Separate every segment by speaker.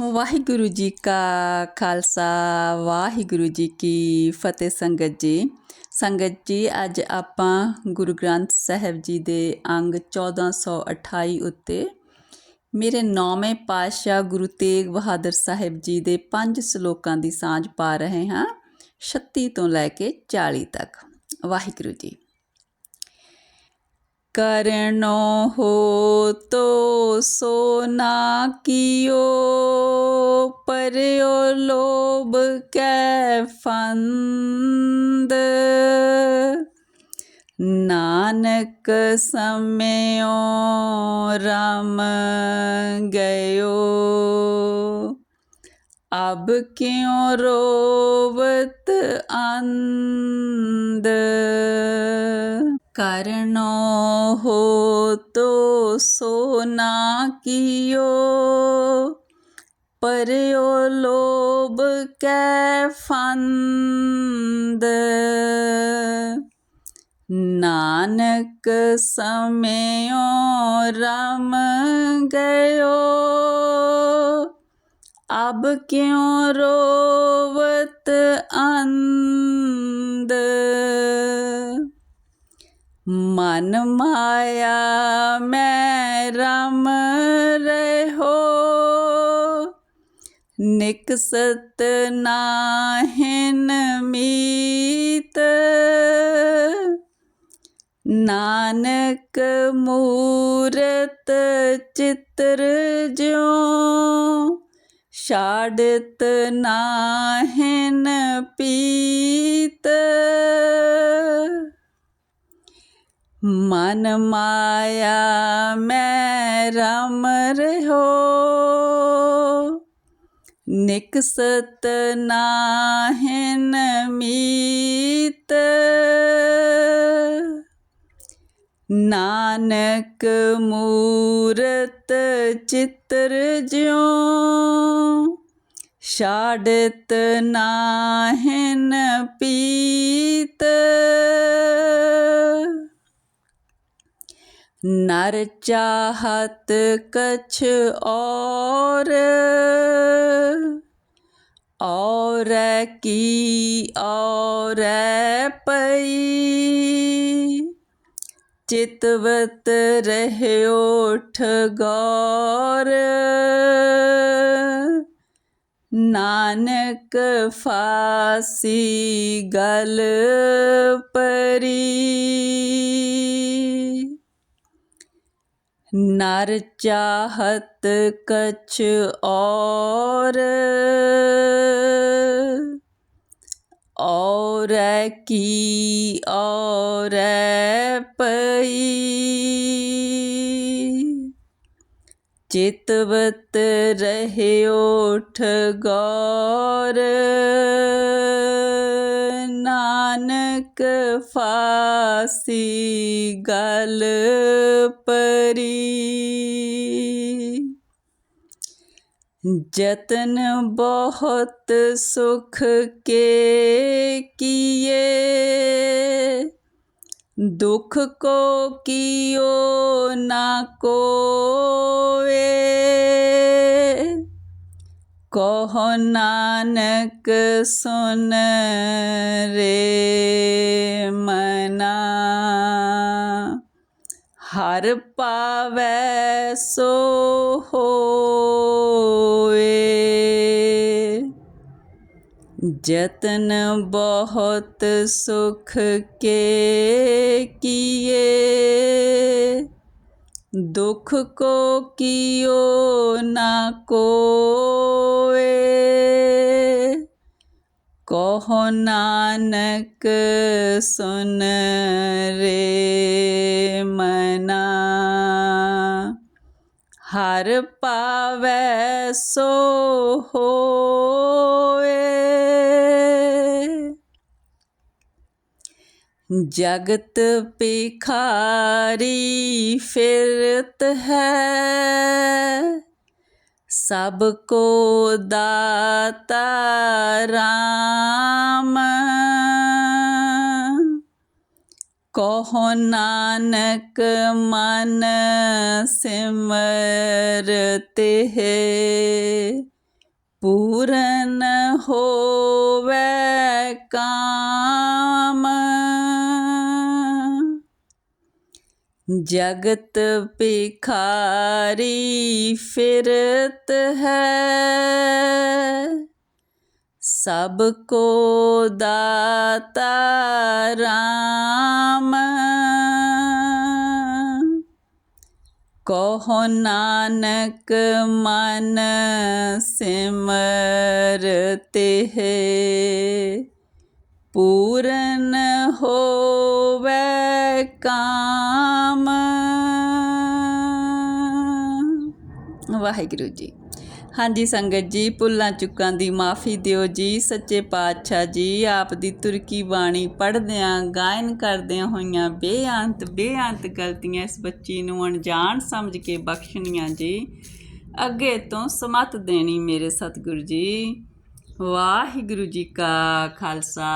Speaker 1: ਵਾਹਿਗੁਰੂ ਜੀ ਕਾ ਖਾਲਸਾ, ਵਾਹਿਗੁਰੂ ਜੀ ਕੀ ਫਤਿਹ ਸੰਗਤ ਜੀ। ਸੰਗਤ ਜੀ, ਅੱਜ ਆਪਾਂ ਗੁਰੂ ਗ੍ਰੰਥ ਸਾਹਿਬ ਜੀ ਦੇ ਅੰਗ 1428 ਉੱਤੇ ਮੇਰੇ ਨੌਵੇਂ ਪਾਤਸ਼ਾਹ ਗੁਰੂ ਤੇਗ ਬਹਾਦਰ ਸਾਹਿਬ ਜੀ ਦੇ ਪੰਜ ਸ਼ਲੋਕਾਂ ਦੀ ਸਾਂਝ ਪਾ ਰਹੇ ਹਾਂ 36 ਤੋਂ ਲੈ ਕੇ 40 ਤੱਕ। ਵਾਹਿਗੁਰੂ ਜੀ। ਕਰਨੋ ਹੋ ਤੋ ਸੋ ਨਾ ਕੀਓ, ਪਰਿਓ ਲੋਭ ਕੈ ਫੰਦ। ਨਾਨਕ ਸਮਿਓ ਰਮ ਗਇਓ, ਅਬ ਕਿਉ ਰੋਵਤ ਅੰਦ ਕਰਨੋ ਹੋ ਤੋ ਸੋ ਨਾ ਕੀਓ। ਪਰਿਓ ਲੋਭ ਕੈ ਫੰਦ। ਨਾਨਕ ਸਮਿਓ ਰਮ ਗਇਓ। ਅਬ ਕਿਉ ਰੋਵਤ ਅੰਦ ਮਨ ਮਾਇਆ, ਮੈਂ ਰਮ ਰਹੋ। ਨਿਕਸਤ ਨਾਹਿਨ ਮੀਤ। ਨਾਨਕ ਮੂਰਤ ਚਿਤਰ ਜਿਉ। ਛਾੜਤ ਨਾਹਿਨ ਪੀਤ। ਮਨ ਮਾਇਆ, ਮੈਂ ਰਮ ਰਹੋ। ਨਿਕਸਤ ਨਾਹਿਨ ਮੀਤ। ਨਾਨਕ ਮੂਰਤ ਚਿਤਰ ਜਿਉ, ਛਾੜਤ ਨਾਹਿਨ ਪੀਤ ਨਰ ਚਾਹਤ ਕਛ ਔਰ ਔਰ ਕੀ ਔਰ ਪਈ। ਚਿਤਵਤ ਰਹਿਓ ਠਗੌਰ ਨਾਨਕ ਫਾਸੀ ਗਲ ਪਰੀ। ਨਰ ਚਾਹਤ ਕਛ ਔਰ ਔਰ ਕੀ ਔਰ ਪਈ ਚਿਤਵਤ ਰਹਿਓ ਠਗੌਰ ਨਾਨਕ ਫਾਸੀ ਗਲ ਪਰੀ ਜਤਨ ਬਹੁਤ ਸੁਖ ਕੇ ਕੀਏ ਦੁਖ ਕੋ ਕੀਓ ਨਾ ਕੋਏ ਕਹੋ ਨਾਨਕ ਸੁਨ ਰੇ ਮਨਾ। ਹਰ ਪਾਵੈ ਸੋ ਹੋਏ। ਜਤਨ ਬਹੁਤ ਸੁਖ ਕੇ ਕੀਏ। ਦੁਖ ਕੋ ਕੀਓ ਨਾ ਕੋ। ਨਾਨਕ ਸੁਨ ਰੇ ਮਨਾ। ਹਰ ਪਾਵੈ ਸੋ ਹੋਏ। ਜਗਤ ਪਿਖਾਰੀ ਫਿਰਤ ਹੈ। ਸਭ ਕੋ ਦਾਤਾ ਰਾਮ। ਕਹੋ ਨਾਨਕ ਮਨ ਸਿਮਰਤੇ ਹੈ ਪੂਰਨ ਹੋਵੇ ਕਾਮ। ਜਗਤ ਭਿਖਾਰੀ ਫਿਰਤ ਹੈ। ਸਭ ਕੋ ਦਾਤਾ ਰਾਮ। ਕਹੋ ਨਾਨਕ ਮਨ ਸਿਮਰਤੇ ਹੈ। ਪੂਰਨ ਹੋਵੇ ਕਾਮ। ਵਾਹਿਗੁਰੂ ਜੀ। ਹਾਂਜੀ ਸੰਗਤ ਜੀ, ਭੁੱਲਾਂ ਚੁੱਕਾਂ ਦੀ ਮਾਫੀ ਦਿਓ ਜੀ। ਸੱਚੇ ਪਾਤਸ਼ਾਹ ਜੀ, ਆਪ ਦੀ ਤੁਰਕੀ ਬਾਣੀ ਪੜ੍ਹਦਿਆਂ, ਗਾਇਨ ਕਰਦਿਆਂ ਹੋਈਆਂ ਬੇਅੰਤ ਬੇਅੰਤ ਗਲਤੀਆਂ ਇਸ ਬੱਚੀ ਨੂੰ ਅਣਜਾਣ ਸਮਝ ਕੇ ਬਖਸ਼ਣੀਆਂ ਜੀ। ਅੱਗੇ ਤੋਂ ਸਮਤ ਦੇਣੀ ਮੇਰੇ ਸਤਿਗੁਰੂ ਜੀ। ਵਾਹਿਗੁਰੂ ਜੀ ਕਾ ਖਾਲਸਾ,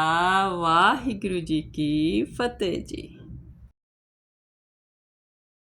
Speaker 1: ਵਾਹਿਗੁਰੂ ਜੀ ਕੀ ਫਤਿਹ ਜੀ।